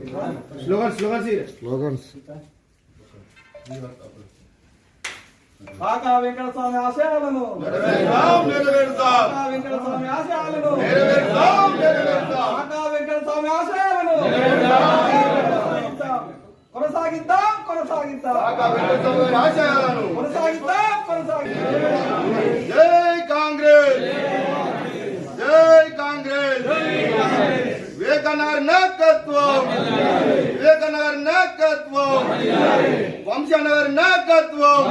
Slogan slogan slogans. కాకా వెంకటస్వామి ఆశయాలను. కాకా వెంకటస్వామి ఆశయాలను. కాకా ఆశయాలను. కొనసాగిద్దాం కొనసాగిద్దాం కొనసాగిద్దాం జై కాంగ్రెస్ జై కాంగ్రెస్ వివేకనగర్ నాయకత్వం వివేకనగర్ నాయకత్వం వంశనగర్ నాయకత్వం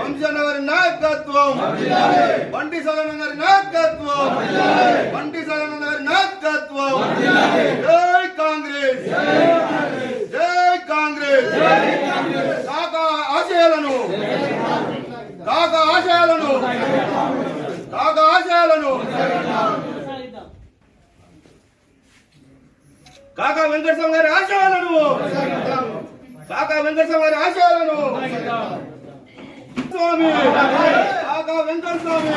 వంశనగర్ నాయకత్వం బండి సదన గారి నాయకత్వం బండి సదన గారి నాయకత్వం జై కాంగ్రెస్. జై కాంగ్రెస్. కాక ఆశయాలను. కాక ఆశయాలను కాకా ఆశయాలను కాకా వెంకటస్వామి గారి ఆశయాలను. కాకా వెంకటస్వామి గారి ఆశయాలను. స్వామి. కాకా వెంకట స్వామి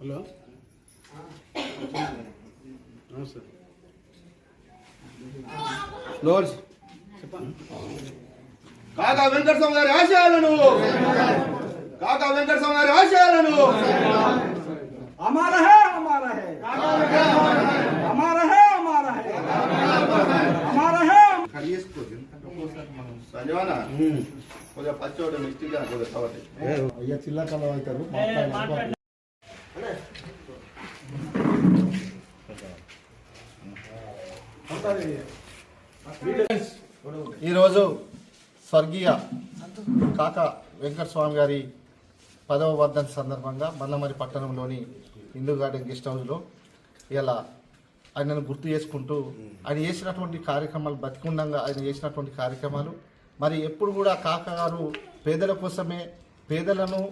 హలో. కాకా వెంకటస్వామి గారి ఆశయాలను. కాకా వెంకటస్వామి గారి ఆశయాలను. అమారా హే అమారా హే అమారా హే అమారా హే అమారా హే కలిసుకోదు కొద్దిగా పచ్చోడు మిస్టేక్ కొద్దిగా సవతి అయ్యా చిల్లకలం అవుతారు. ఈరోజు స్వర్గీయ కాక వెంకటస్వామి గారి పదవ వర్ధంతి సందర్భంగా మందమరి పట్టణంలోని హిందూ గార్డెన్ గెస్ట్ హౌస్లో ఇలా ఆయనను గుర్తు చేసుకుంటూ ఆయన చేసినటువంటి కార్యక్రమాలు బతికుండంగా ఆయన చేసినటువంటి కార్యక్రమాలు మరి ఎప్పుడు కూడా కాక గారు పేదల కోసమే పేదలను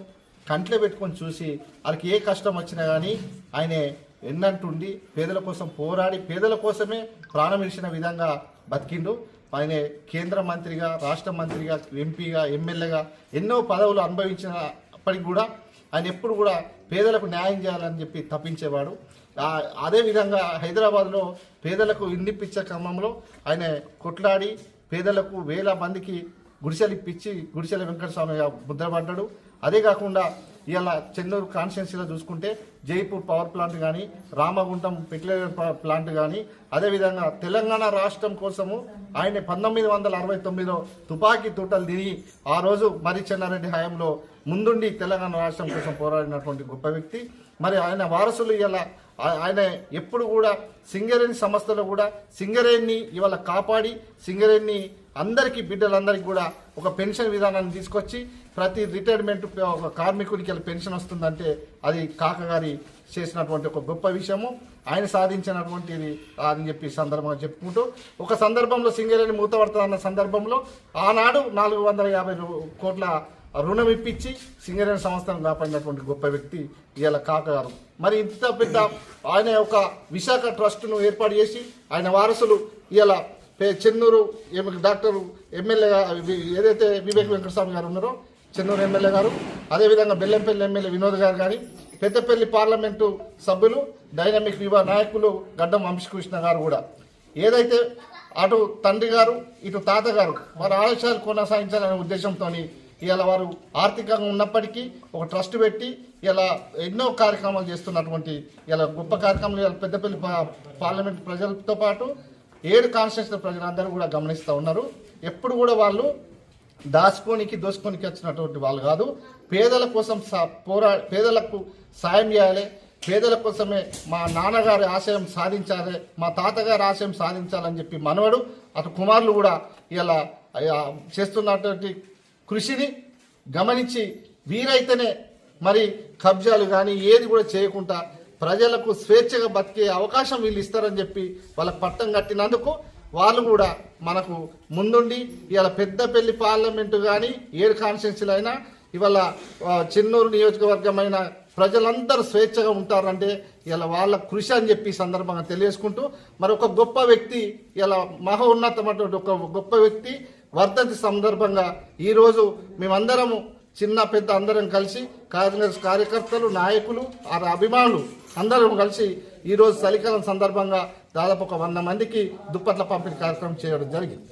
కంట్లో పెట్టుకొని చూసి వాళ్ళకి ఏ కష్టం వచ్చినా కానీ ఆయనే ఎన్నంటుండి పేదల కోసం పోరాడి పేదల కోసమే ప్రాణం ఇచ్చిన విధంగా బతికిండు. ఆయన కేంద్ర మంత్రిగా రాష్ట్ర మంత్రిగా ఎంపీగా ఎమ్మెల్యేగా ఎన్నో పదవులు అనుభవించినప్పటికి కూడా ఆయన ఎప్పుడు కూడా పేదలకు న్యాయం చేయాలని చెప్పి తప్పించేవాడు. అదే అదేవిధంగా హైదరాబాద్లో పేదలకు ఇన్నిప్పించే క్రమంలో ఆయన కొట్లాడి పేదలకు వేల మందికి గుడిసెలు ఇప్పించి గుడిసెల వెంకటస్వామిగా ముద్రపడ్డాడు. అదే కాకుండా ఇలా చెన్నూరు కాన్స్టిట్యున్సీలో చూసుకుంటే జైపూర్ పవర్ ప్లాంట్ కానీ రామగుంటం పెట్రోలియం ప్లాంట్ కానీ అదేవిధంగా తెలంగాణ రాష్ట్రం కోసము ఆయన పంతొమ్మిది వందల అరవై తొమ్మిదిలో తుపాకీ తూటలు తిని ఆ రోజు మరి చెన్నారెడ్డి హయాంలో ముందుండి తెలంగాణ రాష్ట్రం కోసం పోరాడినటువంటి గొప్ప వ్యక్తి. మరి ఆయన వారసులు ఇలా ఆయన ఎప్పుడు కూడా సింగరేణి సంస్థలో కూడా సింగరేణిని ఇవాళ కాపాడి సింగరేణిని అందరికీ బిడ్డలందరికీ కూడా ఒక పెన్షన్ విధానాన్ని తీసుకొచ్చి ప్రతి రిటైర్మెంట్ ఒక కార్మికుడికి వెళ్ళి పెన్షన్ వస్తుందంటే అది కాకగారి చేసినటువంటి ఒక గొప్ప విషయము. ఆయన సాధించినటువంటిది అని చెప్పి సందర్భంగా చెప్పుకుంటూ ఒక సందర్భంలో సింగరేణి మూతపడుతుందన్న సందర్భంలో ఆనాడు నాలుగు వందల యాభై కోట్ల రుణం ఇప్పించి సింగరేణ సంస్థను కాపాడినటువంటి గొప్ప వ్యక్తి ఇవాళ కాకగారు మరి ఇంత పెద్ద ఆయన ఒక విశాఖ ట్రస్ట్ను ఏర్పాటు చేసి ఆయన వారసులు ఇవాళ చెన్నూరు డాక్టర్ ఎమ్మెల్యే ఏదైతే వివేక్ వెంకటస్వామి గారు ఉన్నారో చెన్నూరు ఎమ్మెల్యే గారు అదేవిధంగా బెల్లంపల్లి ఎమ్మెల్యే వినోద్ గారు కానీ పెద్దపల్లి పార్లమెంటు సభ్యులు డైనమిక్ వివా నాయకులు గడ్డం వంశకృష్ణ గారు కూడా. ఏదైతే అటు తండ్రి గారు ఇటు తాతగారు వారి ఆలస్యాలు కొనసాగించాలనే ఉద్దేశంతో ఇలా వారు ఆర్థికంగా ఉన్నప్పటికీ ఒక ట్రస్ట్ పెట్టి ఇలా ఎన్నో కార్యక్రమాలు చేస్తున్నటువంటి ఇలా గొప్ప కార్యక్రమాలు ఇలా పెద్దపల్లి పా- పార్లమెంట్ ప్రజలతో పాటు ఏడు కాన్స్టిట్యూషన్ ప్రజలందరూ కూడా గమనిస్తూ ఉన్నారు. ఎప్పుడు కూడా వాళ్ళు దాచుకోనికి దోచుకోనికి వచ్చినటువంటి వాళ్ళు కాదు. పేదల కోసం పోరా పేదలకు సాయం చేయాలి. పేదల కోసమే మా నాన్నగారి ఆశయం సాధించాలి మా తాతగారి ఆశయం సాధించాలని చెప్పి మనవడు అటు కుమారులు కూడా ఇలా చేస్తున్నటువంటి కృషిని గమనించి వీరైతేనే మరి కబ్జాలు కానీ ఏది కూడా చేయకుండా ప్రజలకు స్వేచ్ఛగా బతికే అవకాశం వీళ్ళు ఇస్తారని చెప్పి వాళ్ళకు పట్టం కట్టినందుకు వాళ్ళు కూడా మనకు ముందుండి ఇవాళ పెద్దపల్లి పార్లమెంటు కానీ ఏడు కాన్స్టిట్యున్సీలు అయినా ఇవాళ చెన్నూరు నియోజకవర్గమైన ప్రజలందరూ స్వేచ్ఛగా ఉంటారంటే ఇలా వాళ్ళ కృషి అని చెప్పి సందర్భంగా తెలియజేసుకుంటూ మరి ఒక గొప్ప వ్యక్తి ఇలా మహోన్నతమైనటువంటి ఒక గొప్ప వ్యక్తి వర్ధంతి సందర్భంగా ఈరోజు మేమందరము చిన్న పెద్ద అందరం కలిసి కాంగ్రెస్ కార్యకర్తలు నాయకులు ఆ అభిమానులు అందరం కలిసి ఈరోజు చలికాలం సందర్భంగా దాదాపు ఒక వంద మందికి దుప్పట్ల పంపిణీ కార్యక్రమం చేయడం జరిగింది.